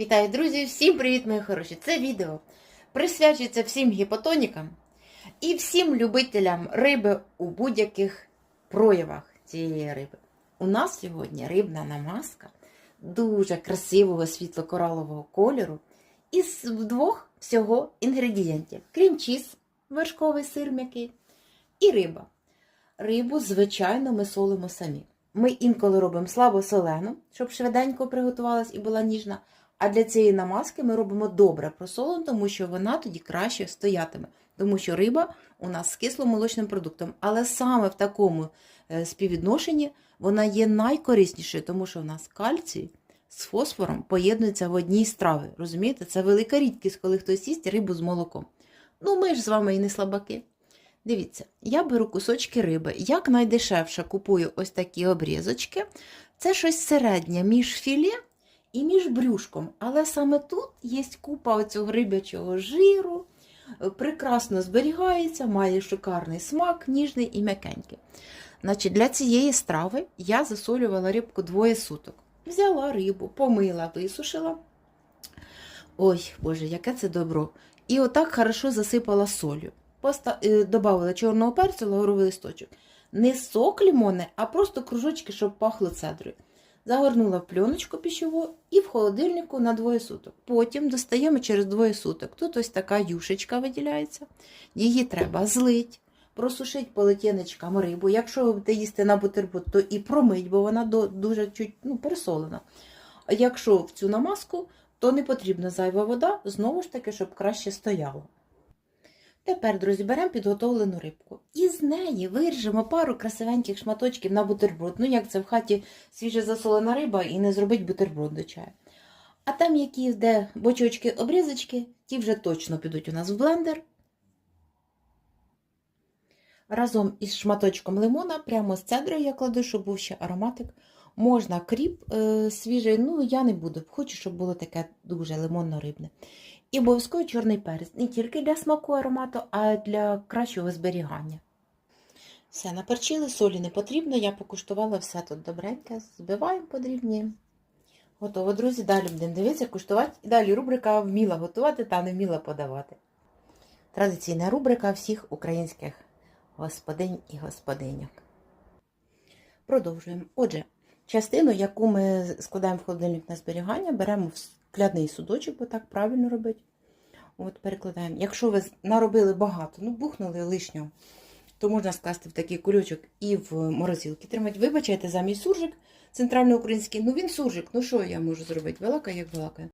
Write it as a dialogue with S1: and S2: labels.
S1: Вітаю, друзі! Всім привіт, мої хороші! Це відео присвячується всім гіпотонікам і всім любителям риби у будь-яких проявах цієї риби. У нас сьогодні рибна намазка дуже красивого світло-коралового кольору із двох всього інгредієнтів: крім-чіз, вершковий сир м'який, і риба. Рибу, звичайно, ми солимо самі. Ми інколи робимо слабо солену, щоб швиденько приготувалась і була ніжна. А для цієї намазки ми робимо добре просолену, тому що вона тоді краще стоятиме. Тому що риба у нас з кисломолочним продуктом. Але саме в такому е, співвідношенні вона є найкориснішою, тому що у нас кальцій з фосфором поєднується в одній страві. Розумієте? Це велика рідкість, коли хтось їсть рибу з молоком. Ну, ми ж з вами і не слабаки. Дивіться, я беру кусочки риби. Як найдешевше купую ось такі обрізочки. Це щось середнє між філе і між брюшком. Але саме тут є купа оцього рибячого жиру, е, прекрасно зберігається, має шикарний смак, ніжний і м'якенький. Значить, Для цієї страви я засолювала рибку двоє суток. Взяла рибу, помила, висушила. Ой, Боже, яке це добро. І отак хорошо засипала солью. Е, Добавила чорного перцю, лавровий листочок. Не сок лимонний, а просто кружочки, щоб пахло цедрою. Загорнула в пленочку пищову і в холодильнику на двоє суток. Потім достаємо через двоє суток. Тут ось така юшечка виділяється. Її треба злить, просушити полотенечком рибу. Якщо ви будете їсти на бутерброд, то і промить, бо вона дуже чуть ну, пересолена. А якщо в цю намазку, то не потрібна зайва вода, знову ж таки, щоб краще стояла. Тепер, друзі, беремо підготовлену рибку. І з неї виріжемо пару красивеньких шматочків на бутерброд. Ну, як це в хаті свіже засолена риба і не зробить бутерброд до чаю. А там, які де бочочки, обрізочки, ті вже точно підуть у нас в блендер. Разом із шматочком лимона, прямо з цедрою я кладу, щоб був ще ароматик. Можна кріп е, свіжий, ну я не буду. Хочу, щоб було таке дуже лимонно-рибне. І обов'язково чорний перець. Не тільки для смаку аромату, а й для кращого зберігання. Все, наперчили, солі не потрібно. Я покуштувала все тут добреньке. Збиваємо подрібні. Готово, друзі. Далі будемо дивитися, куштувати. І далі рубрика вміла готувати та не вміла подавати. Традиційна рубрика всіх українських господинь і господиньок. Продовжуємо. Отже, частину, яку ми складаємо в холодильник на зберігання, беремо в скляний судочок, бо так правильно робити. От перекладаємо. Якщо ви наробили багато, ну бухнули лишнього, то можна скласти в такий кульочок і в морозилки тримати. Вибачайте, замість суржик центральноукраїнський, ну він суржик, ну що я можу зробити? Велика як велика.